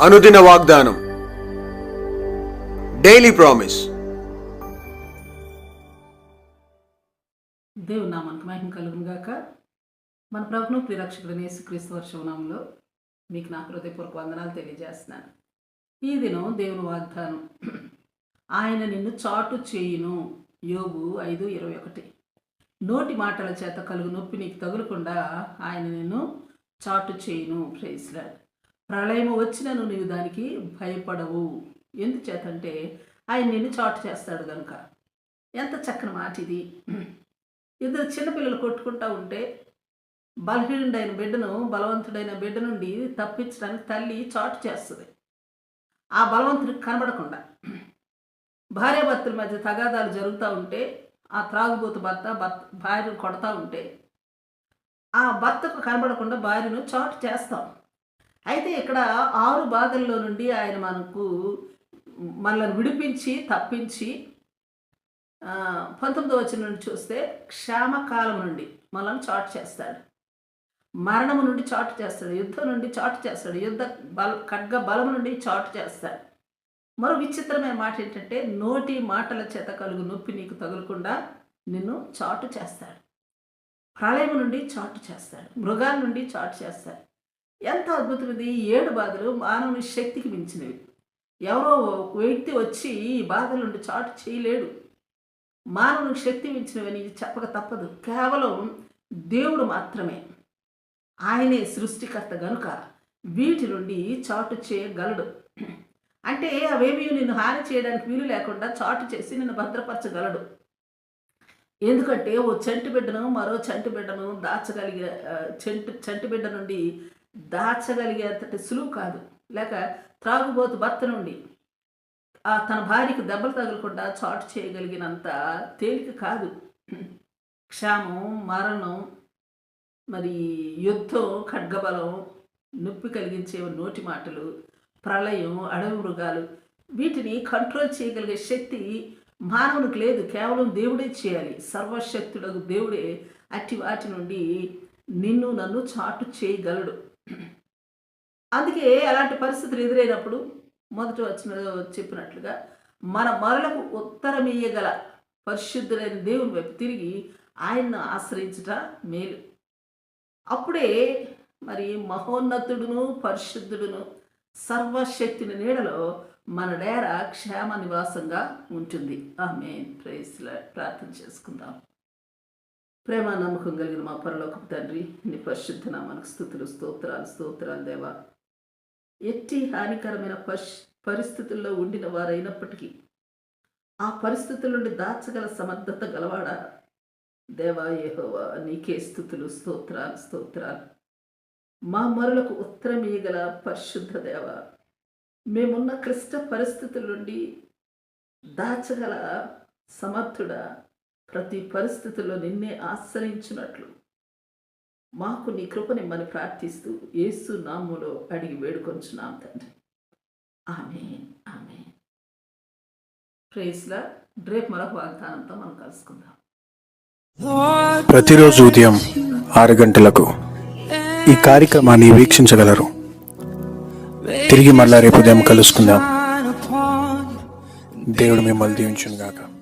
అనుదిన వాగ్దానం. Daily promise దేవుని నామానికి మహిమ కలుగును గాక. మన ప్రభును ప్రిరక్షకుడు యేసుక్రీస్తు వర్షవనామంలో మీకు నా హృదయపూర్వక వందనాలు తెలియజేస్తున్నాను. ఈ దినం దేవుని వాగ్దానం. ఆయన నిన్ను చాటు చేయును. యోగు ఐదు ఇరవై ఒకటి. నోటి మాటల చేత కలుగు నొప్పి నీకు తగులకుండా ఆయన నిన్ను చాటు చేయును. ప్రేస్లాడ్ ప్రళయము వచ్చినను నీవు దానికి భయపడవు. ఎందుచేతంటే ఆయన నిన్ను చాటు చేస్తాడు కనుక ఎంత చక్కని మాట ఇది. ఇద్దరు చిన్నపిల్లలు కొట్టుకుంటా ఉంటే బలహీనుడైన బిడ్డను బలవంతుడైన బిడ్డ నుండి తప్పించడానికి తల్లి చాటు చేస్తుంది. ఆ బలవంతుడికి కనబడకుండా. భార్యాభర్తల మధ్య తగాదాలు జరుగుతూ ఉంటే ఆ త్రాగుబోతు భర్త భర్త భార్యను కొడతా ఉంటే ఆ భర్తకు కనబడకుండా భార్యను చాటు చేస్తాం. అయితే ఇక్కడ ఆరు బాధల్లో నుండి ఆయన మనకు మనల్ని విడిపించి తప్పించి పంతొమ్మిదో వచ్చిన నుండి చూస్తే క్షామకాలం నుండి మనల్ని చాటు చేస్తాడు. మరణము నుండి చాటు చేస్తాడు. యుద్ధం నుండి చాటు చేస్తాడు. యుద్ధ బల ఖడ్గ బలం నుండి చాటు చేస్తాడు. మరో విచిత్రమైన మాట ఏంటంటే నోటి మాటల చేత కలుగు నొప్పి నీకు తగులకుండా నిన్ను చాటు చేస్తాడు. ప్రళయం నుండి చాటు చేస్తాడు. మృగాల నుండి చాటు చేస్తాడు. ఎంత అద్భుతమైనది ఈ ఏడు బాధలు మానవుని శక్తికి మించినవి. ఎవరో ఒక వ్యక్తి వచ్చి ఈ బాధల నుండి చాటు చేయలేడు. మానవునికి శక్తి మించినవని చెప్పక తప్పదు. కేవలం దేవుడు మాత్రమే. ఆయనే సృష్టికర్త గనుక వీటి నుండి చాటు చేయగలడు. అంటే అవేమీ నిన్ను హాని చేయడానికి వీలు లేకుండా చాటు చేసి నిన్ను భద్రపరచగలడు. ఎందుకంటే ఓ చంటి బిడ్డను మరో చంటి బిడ్డను దాచగలిగే చెంటు చంటి చంటి బిడ్డ నుండి దాచగలిగేంతటి సులువు కాదు. లేక త్రాగుబోతు భర్త నుండి ఆ తన భార్యకు దెబ్బలు తగలకుండా చాటు చేయగలిగినంత తేలిక కాదు. క్షామం మరణం మరి యుద్ధం ఖడ్గబలం నొప్పి కలిగించే నోటి మాటలు ప్రళయం అడవి మృగాలు వీటిని కంట్రోల్ చేయగలిగే శక్తి మానవునికి లేదు. కేవలం దేవుడే చేయాలి. సర్వశక్తుడకు దేవుడే అట్టి వాటి నుండి నిన్ను నన్ను చాటు చేయగలడు. అందుకే అలాంటి పరిస్థితులు ఎదురైనప్పుడు మొదట వచ్చిన చెప్పినట్లుగా మన మరలకు ఉత్తరమీయగల పరిశుద్ధులైన దేవుని వైపు తిరిగి ఆయన్ను ఆశ్రయించట మేలు. అప్పుడే మరి మహోన్నతుడును పరిశుద్ధుడును సర్వశక్తిని నీడలో మన డేర క్షేమ నివాసంగా ఉంటుంది. ఆమె ప్రేస్ ప్రార్థన చేసుకుందాం. ప్రేమ నమ్మకం కలిగిన మా పరలోకపు తండ్రి నీ పరిశుద్ధ నామానికి స్థుతులు స్తోత్రాలు స్తోత్రాలు దేవా. ఎట్టి హానికరమైన పరిస్ పరిస్థితుల్లో ఉండిన వారైనప్పటికీ ఆ పరిస్థితుల నుండి దాచగల సమర్థత గలవాడా? దేవా ఏహోవా నీకే స్థుతులు స్తోత్రాలు స్తోత్రాలు. మా మరులకు ఉత్తరమీయగల పరిశుద్ధ దేవ మేమున్న క్లిష్ట పరిస్థితుల నుండి దాచగల సమర్థుడా? ప్రతి పరిస్థితుల్లో నిన్నే ఆశ్రయించినట్లు. మాకు నీ కృపని కృపనిమ్మని ప్రార్థిస్తూ యేసు నాములో అడిగి వేడుకొంచున్నాం తండ్రి. ఆమె ఆమె ప్రేస్లా రేపు మరొక వాగ్దానంతో మనం కలుసుకుందాం. ప్రతిరోజు ఉదయం ఆరు గంటలకు ఈ కార్యక్రమాన్ని వీక్షించగలరు. తిరిగి మళ్ళా రేపు ఉదయం కలుసుకుందాం. దేవుడు మిమ్మల్ని దీవించును గాక